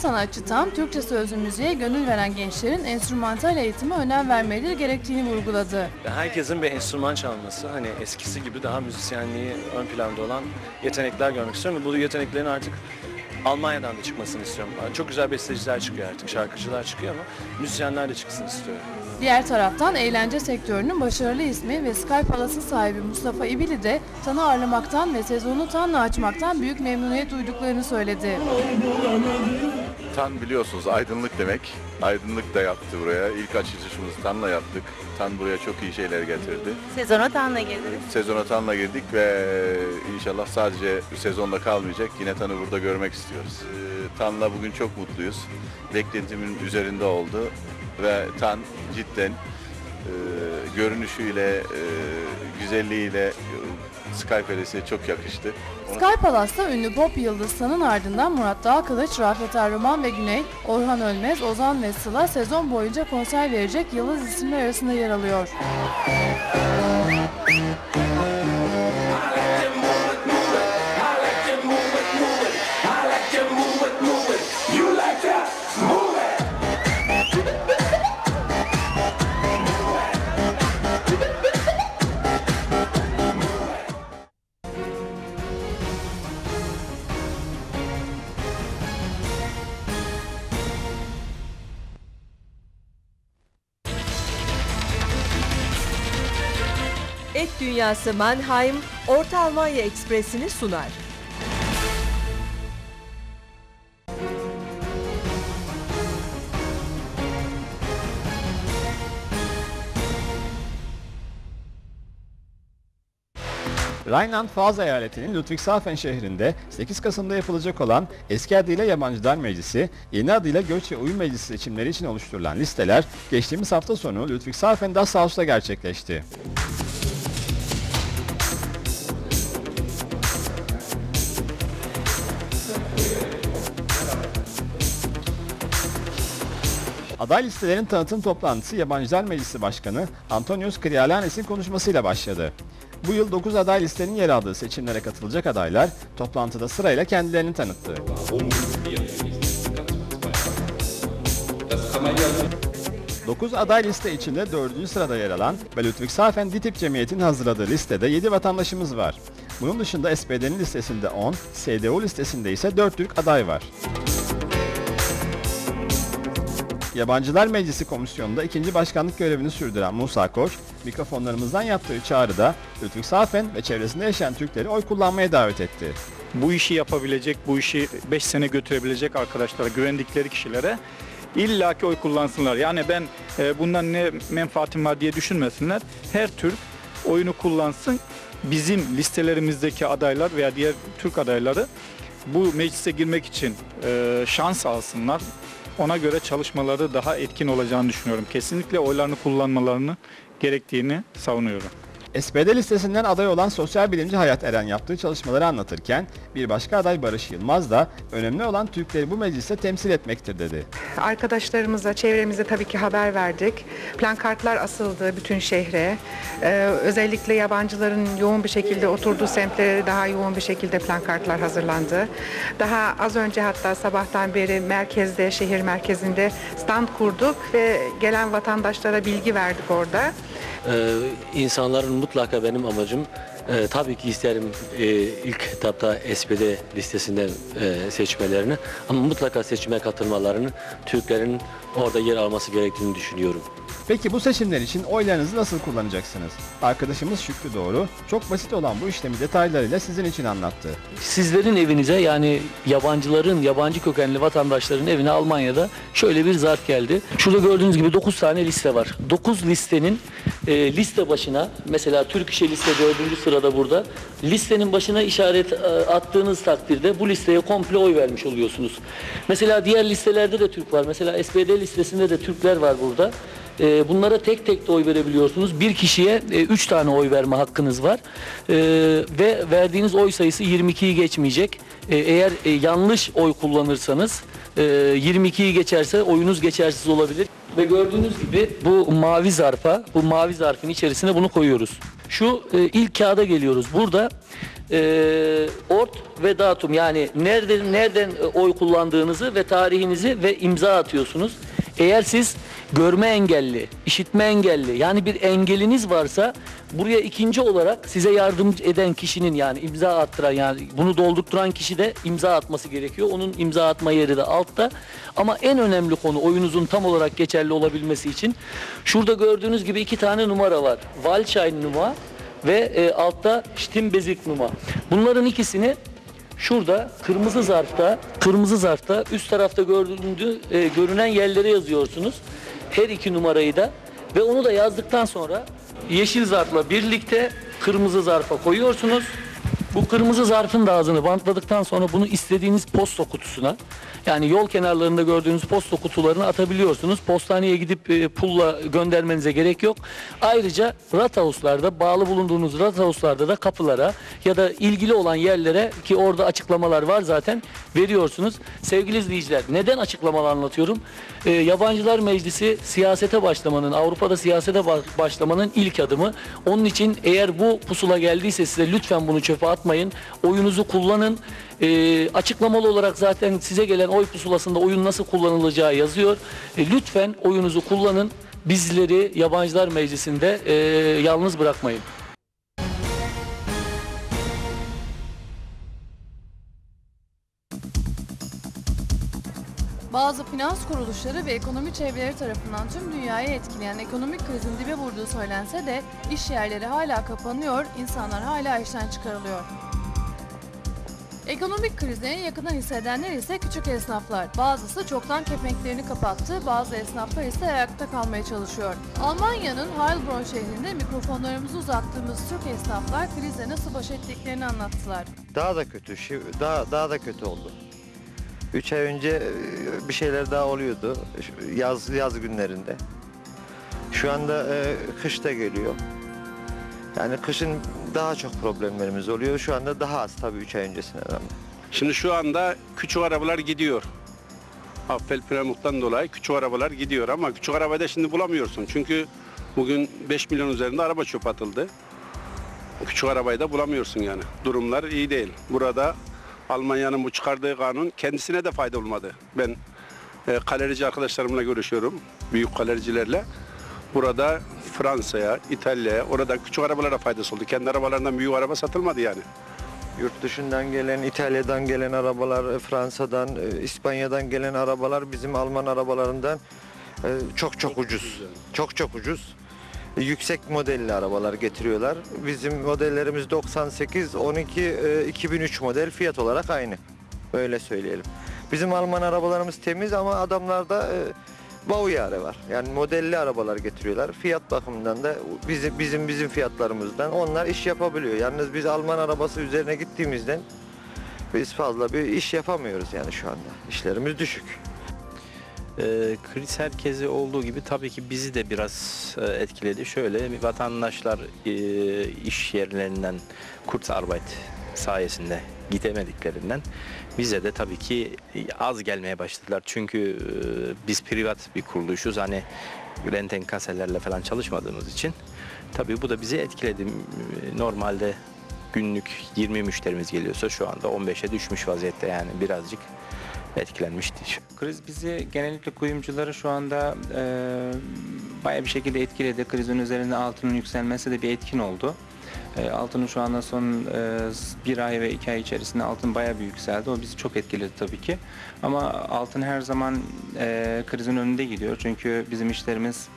sanatçı Tan, Türkçe sözlü müziğe gönül veren gençlerin enstrümantal eğitime önem vermeleri gerektiğini vurguladı. Herkesin bir enstrüman çalması, hani eskisi gibi daha müzisyenliği ön planda olan yetenekler görmek istiyorum ve bu yeteneklerin artık Almanya'dan da çıkmasını istiyorum. Çok güzel besteciler çıkıyor artık, şarkıcılar çıkıyor ama müzisyenler de çıksın istiyorum. Diğer taraftan eğlence sektörünün başarılı ismi ve Sky Palace'ın sahibi Mustafa İbili de Tan'ı ağırlamaktan ve sezonu Tan'la açmaktan büyük memnuniyet duyduklarını söyledi. Tan biliyorsunuz aydınlık demek. Aydınlık da yaptı buraya. İlk açılışımızı Tan'la yaptık. Tan buraya çok iyi şeyler getirdi. Sezona Tan'la girdiniz. Sezona Tan'la girdik ve inşallah sadece sezonda kalmayacak. Yine Tan'ı burada görmek istiyoruz. Ee, Tan'la bugün çok mutluyuz. Beklentimin üzerinde oldu ve Tan cidden e, görünüşüyle, e, güzelliğiyle e, Sky Palace'e çok yakıştı. Sky Palace'ta ünlü pop yıldız Tan'ın ardından Murat Dağkılıç, Rafet Erroman ve Güney, Orhan Ölmez, Ozan ve Sıla sezon boyunca konser verecek yıldız isimler arasında yer alıyor. Et Dünyası Mannheim, Orta Almanya Ekspresi'ni sunar. Rheinland-Pfalz eyaletinin Ludwigshafen şehrinde 8 Kasım'da yapılacak olan eski adıyla Yabancılar Meclisi, yeni adıyla Göç ve Uyum Meclisi seçimleri için oluşturulan listeler geçtiğimiz hafta sonu Ludwigshafen Das Haus'ta gerçekleşti. Aday listelerin tanıtım toplantısı Yabancılar Meclisi Başkanı Antonios Krialanes'in konuşmasıyla başladı. Bu yıl 9 aday listenin yer aldığı seçimlere katılacak adaylar toplantıda sırayla kendilerini tanıttı. Dokuz aday liste içinde dördüncü sırada yer alan ve Ludwigshafen DİTİB Cemiyeti'nin hazırladığı listede 7 vatandaşımız var. Bunun dışında SPD'nin listesinde 10, SDU listesinde ise 4 Türk aday var. Yabancılar Meclisi Komisyonu'nda ikinci başkanlık görevini sürdüren Musa Koç, mikrofonlarımızdan yaptığı çağrıda Ludwigshafen ve çevresinde yaşayan Türkleri oy kullanmaya davet etti. bu işi yapabilecek, bu işi 5 sene götürebilecek arkadaşlara, güvendikleri kişilere illaki oy kullansınlar. Yani ben e, bundan ne menfaatim var diye düşünmesinler. Her Türk oyunu kullansın. Bizim listelerimizdeki adaylar veya diğer Türk adayları bu meclise girmek için e, şans alsınlar. Ona göre çalışmaları daha etkin olacağını düşünüyorum. Kesinlikle oylarını kullanmalarını gerektiğini savunuyorum. SPD listesinden aday olan sosyal bilimci Hayat Eren yaptığı çalışmaları anlatırken bir başka aday Barış Yılmaz da önemli olan Türkleri bu mecliste temsil etmektir dedi. Arkadaşlarımıza, çevremize tabii ki haber verdik. Plankartlar asıldı bütün şehre. Ee, özellikle yabancıların yoğun bir şekilde oturduğu semtlere daha yoğun bir şekilde plankartlar hazırlandı. Daha az önce hatta sabahtan beri merkezde, şehir merkezinde stand kurduk ve gelen vatandaşlara bilgi verdik orada. Ee, insanların mutlaka benim amacım e, tabii ki isterim e, ilk etapta SPD listesinden e, seçmelerini ama mutlaka seçime katılmalarını Türklerin orada yer alması gerektiğini düşünüyorum. Peki bu seçimler için oylarınızı nasıl kullanacaksınız? Arkadaşımız Şükrü Doğru çok basit olan bu işlemi detaylarıyla sizin için anlattı. Sizlerin evinize yani yabancıların, yabancı kökenli vatandaşların evine Almanya'da şöyle bir zarf geldi. Şurada gördüğünüz gibi 9 tane liste var. 9 listenin e, liste başına mesela Türk İşe liste 4. sırada burada. Listenin başına işaret e, attığınız takdirde bu listeye komple oy vermiş oluyorsunuz. Mesela diğer listelerde de Türk var. Mesela SPD listesinde de Türkler var burada. E, bunlara tek tek de oy verebiliyorsunuz. Bir kişiye 3 tane oy verme hakkınız var. E, ve verdiğiniz oy sayısı 22'yi geçmeyecek. E, eğer e, yanlış oy kullanırsanız e, 22'yi geçerse oyunuz geçersiz olabilir. Ve gördüğünüz gibi bu mavi zarfa, bu mavi zarfın içerisine bunu koyuyoruz. Şu e, ilk kağıda geliyoruz. Burada e, ort ve datum yani nereden nereden e, oy kullandığınızı ve tarihinizi ve imza atıyorsunuz. Eğer siz görme engelli, işitme engelli yani bir engeliniz varsa buraya ikinci olarak size yardım eden kişinin yani imza attıran yani bunu doldurtturan kişi de imza atması gerekiyor. Onun imza atma yeri de altta. Ama en önemli konu oyunuzun tam olarak geçerli olabilmesi için şurada gördüğünüz gibi iki tane numara var. Walschein numara ve e, altta Stimbezik numara. Bunların ikisini Şurada kırmızı zarfta, kırmızı zarfta üst tarafta gördüğünü, e, görünen yerlere yazıyorsunuz. Her iki numarayı da ve onu da yazdıktan sonra yeşil zarfla birlikte kırmızı zarfa koyuyorsunuz. Bu kırmızı zarfın da ağzını bantladıktan sonra bunu istediğiniz posta kutusuna yani yol kenarlarında gördüğünüz posta kutularına atabiliyorsunuz. Postaneye gidip e, pulla göndermenize gerek yok. Ayrıca Rathaus'larda bağlı bulunduğunuz Rathaus'larda da kapılara ya da ilgili olan yerlere ki orada açıklamalar var zaten veriyorsunuz. Sevgili izleyiciler neden açıklamalar anlatıyorum? E, Yabancılar Meclisi siyasete başlamanın, Avrupa'da siyasete ba- başlamanın ilk adımı. Onun için eğer bu pusula geldiyse size lütfen bunu çöpe atmayın. Oyunuzu kullanın. E, açıklamalı olarak zaten size gelen oy pusulasında oyun nasıl kullanılacağı yazıyor. E, lütfen oyunuzu kullanın. Bizleri Yabancılar Meclisi'nde e, yalnız bırakmayın. Bazı finans kuruluşları ve ekonomi çevreleri tarafından tüm dünyayı etkileyen ekonomik krizin dibe vurduğu söylense de iş yerleri hala kapanıyor, insanlar hala işten çıkarılıyor. Ekonomik krizi en yakından hissedenler ise küçük esnaflar. Bazısı çoktan kepenklerini kapattı, bazı esnaflar ise ayakta kalmaya çalışıyor. Almanya'nın Heilbronn şehrinde mikrofonlarımızı uzattığımız Türk esnaflar krizle nasıl baş ettiklerini anlattılar. Daha da kötü, şi- daha daha da kötü oldu. 3 ay önce e, bir şeyler daha oluyordu yaz yaz günlerinde. Şu anda e, kış da geliyor. Yani kışın daha çok problemlerimiz oluyor. Şu anda daha az tabii 3 ay öncesine rağmen. Şimdi şu anda küçük arabalar gidiyor. Affel Premut'tan dolayı küçük arabalar gidiyor ama küçük arabayı da şimdi bulamıyorsun. Çünkü bugün 5 milyon üzerinde araba çöp atıldı. Küçük arabayı da bulamıyorsun yani. Durumlar iyi değil. Burada Almanya'nın bu çıkardığı kanun kendisine de fayda olmadı. Ben e, kalerici arkadaşlarımla görüşüyorum. Büyük kalericilerle. Burada Fransa'ya, İtalya'ya, orada küçük arabalara faydası oldu. Kendi arabalarından büyük araba satılmadı yani. Yurt dışından gelen, İtalya'dan gelen arabalar, e, Fransa'dan, e, İspanya'dan gelen arabalar bizim Alman arabalarından e, çok çok ucuz. Çok çok ucuz. E, Yüksek modelli arabalar getiriyorlar. Bizim modellerimiz 98, 12, e, 2003 model fiyat olarak aynı. Öyle söyleyelim. Bizim Alman arabalarımız temiz ama adamlarda e, Bauyare var. Yani modelli arabalar getiriyorlar. Fiyat bakımından da bizim bizim bizim fiyatlarımızdan onlar iş yapabiliyor. Yalnız biz Alman arabası üzerine gittiğimizden biz fazla bir iş yapamıyoruz yani şu anda. İşlerimiz düşük. Ee, kriz herkesi olduğu gibi tabii ki bizi de biraz e, etkiledi. Şöyle vatandaşlar e, iş yerlerinden Kurzarbeit sayesinde gidemediklerinden bize de tabii ki az gelmeye başladılar. Çünkü e, biz privat bir kuruluşuz. Hani renten kaselerle falan çalışmadığımız için tabii bu da bizi etkiledi. Normalde günlük 20 müşterimiz geliyorsa şu anda 15'e düşmüş vaziyette yani birazcık etkilenmişti. Kriz bizi genellikle kuyumcuları şu anda e, bayağı bir şekilde etkiledi. Krizin üzerinde altının yükselmesi de bir etkin oldu. E, altının şu anda son e, bir ay ve iki ay içerisinde altın bayağı bir yükseldi. O bizi çok etkiledi tabii ki. Ama altın her zaman e, krizin önünde gidiyor. Çünkü bizim işlerimiz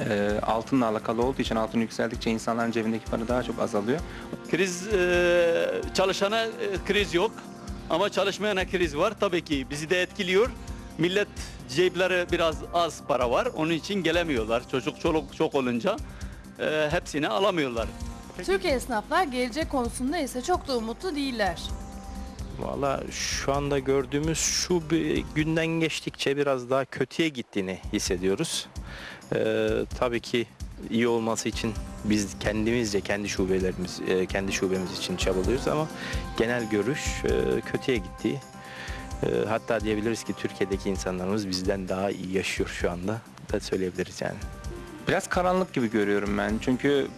e, altınla alakalı olduğu için altın yükseldikçe insanların cebindeki para daha çok azalıyor. Kriz e, çalışana e, kriz yok ama çalışmayana kriz var. Tabii ki bizi de etkiliyor. Millet cepleri biraz az para var. Onun için gelemiyorlar. Çocuk çoluk çok olunca e, hepsini alamıyorlar. Türk esnaflar gelecek konusunda ise çok da umutlu değiller. Valla şu anda gördüğümüz şu bir günden geçtikçe biraz daha kötüye gittiğini hissediyoruz. Ee, tabii ki iyi olması için biz kendimizce kendi şubelerimiz e, kendi şubemiz için çabalıyoruz ama genel görüş e, kötüye gitti. E, hatta diyebiliriz ki Türkiye'deki insanlarımız bizden daha iyi yaşıyor şu anda da söyleyebiliriz yani. Biraz karanlık gibi görüyorum ben. Çünkü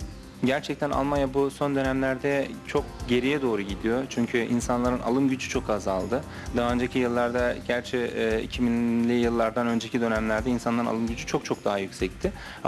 Gerçekten Almanya bu son dönemlerde çok geriye doğru gidiyor. Çünkü insanların alım gücü çok azaldı. Daha önceki yıllarda gerçi e, 2000'li yıllardan önceki dönemlerde insanların alım gücü çok çok daha yüksekti. Ama